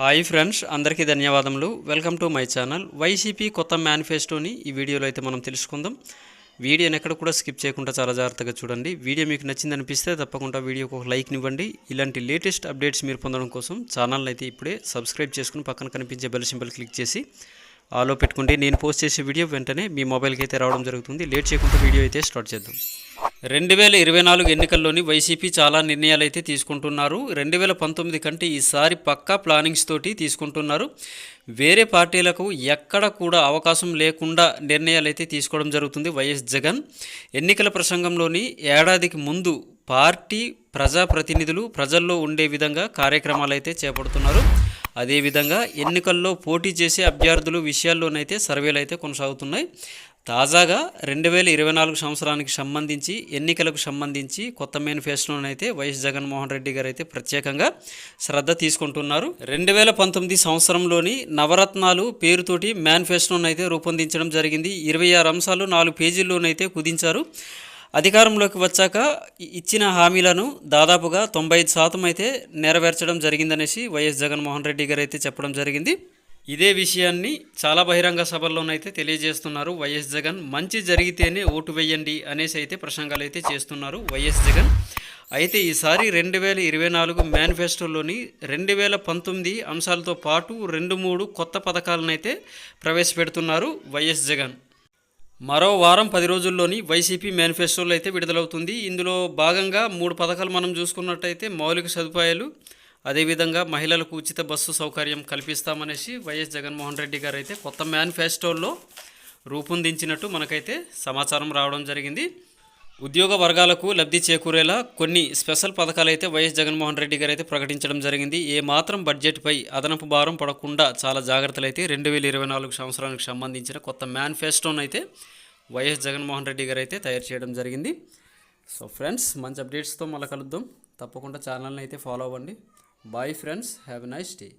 Hi friends అందరికీ ధన్యవాదములు. Welcome to my channel YCP కొత్త మేనిఫెస్టోని ఈ వీడియోలో అయితే మనం తెలుసుకుందాం. వీడియోని ఎక్కడ కూడా స్కిప్ చేయకుండా చాలా జాగ్రత్తగా చూడండి. వీడియో మీకు నచ్చింది అనిపిస్తే తప్పకుండా వీడియోకి ఒక లైక్ ఇవ్వండి. ఇలాంటి లేటెస్ట్ అప్డేట్స్ మీరు పొందడం కోసం ఛానల్ని అయితే ఇప్పుడే సబ్స్క్రైబ్ చేసుకుని పక్కన కనిపించే బెల్ సింబల్ క్లిక్ చేసి ఆలో పెట్టుకుంటే నేను పోస్ట్ చేసే వీడియో వెంటనే మీ మొబైల్కి అయితే రావడం జరుగుతుంది. లేట్ చేయకుండా వీడియో అయితే స్టార్ట్ చేద్దాం. రెండు వేల ఇరవై నాలుగు ఎన్నికల్లోని వైసీపీ చాలా నిర్ణయాలు అయితే తీసుకుంటున్నారు. రెండు వేల పంతొమ్మిది కంటే ఈసారి పక్కా ప్లానింగ్స్ తోటి తీసుకుంటున్నారు. వేరే పార్టీలకు ఎక్కడ కూడా అవకాశం లేకుండా నిర్ణయాలు అయితే తీసుకోవడం జరుగుతుంది వైఎస్ జగన్. ఎన్నికల ప్రసంగంలోని ఏడాదికి ముందు పార్టీ ప్రజాప్రతినిధులు ప్రజల్లో ఉండే విధంగా కార్యక్రమాలు అయితే చేపడుతున్నారు. అదేవిధంగా ఎన్నికల్లో పోటీ చేసే అభ్యర్థులు విషయాల్లోనైతే సర్వేలు అయితే కొనసాగుతున్నాయి. తాజాగా రెండు వేల ఇరవై నాలుగు సంవత్సరానికి సంబంధించి ఎన్నికలకు సంబంధించి కొత్త మేనిఫెస్టోనైతే వైఎస్ జగన్మోహన్ రెడ్డి గారు అయితే ప్రత్యేకంగా శ్రద్ధ తీసుకుంటున్నారు. రెండు వేల పంతొమ్మిది సంవత్సరంలోని నవరత్నాలు పేరుతోటి మేనిఫెస్టోనైతే అయితే రూపొందించడం జరిగింది. ఇరవై ఆరు అంశాలు నాలుగు పేజీల్లోనైతే కుదించారు. అధికారంలోకి వచ్చాక ఇచ్చిన హామీలను దాదాపుగా తొంభై ఐదు శాతం అయితే నెరవేర్చడం జరిగిందనేసి వైఎస్ జగన్మోహన్ రెడ్డి గారు అయితే చెప్పడం జరిగింది. ఇదే విషయాన్ని చాలా బహిరంగ సభల్లోనైతే తెలియజేస్తున్నారు వైఎస్ జగన్. మంచి జరిగితేనే ఓటు వేయండి అనేసి అయితే ప్రసంగాలు అయితే చేస్తున్నారు వైఎస్ జగన్. అయితే ఈసారి రెండు వేల ఇరవై నాలుగు మేనిఫెస్టోలోని రెండు వేల పంతొమ్మిది అంశాలతో పాటు రెండు మూడు కొత్త పథకాలను అయితే ప్రవేశపెడుతున్నారు వైఎస్ జగన్. మరో వారం పది రోజుల్లోని వైసీపీ మేనిఫెస్టోలో అయితే విడుదలవుతుంది. ఇందులో భాగంగా మూడు పథకాలు మనం చూసుకున్నట్టయితే మౌలిక సదుపాయాలు అదేవిధంగా మహిళలకు ఉచిత బస్సు సౌకర్యం కల్పిస్తామనేసి వైఎస్ జగన్మోహన్ రెడ్డి గారు అయితే కొత్త మేనిఫెస్టోల్లో రూపొందించినట్టు మనకైతే సమాచారం రావడం జరిగింది. ఉద్యోగ వర్గాలకు లబ్ధి చేకూరేలా కొన్ని స్పెషల్ పథకాలు అయితే వైఎస్ జగన్మోహన్ రెడ్డి గారు అయితే ప్రకటించడం జరిగింది. ఏ మాత్రం బడ్జెట్పై అదనపు భారం పడకుండా చాలా జాగ్రత్తలు అయితే రెండు వేల ఇరవై నాలుగు సంవత్సరానికి సంబంధించిన కొత్త మేనిఫెస్టోను అయితే వైఎస్ జగన్మోహన్ రెడ్డి గారు అయితే తయారు చేయడం జరిగింది. సో ఫ్రెండ్స్ మంచి అప్డేట్స్తో మళ్ళీ కలుద్దాం. తప్పకుండా ఛానల్ని అయితే ఫాలో అవ్వండి. Bye friends, have a nice day.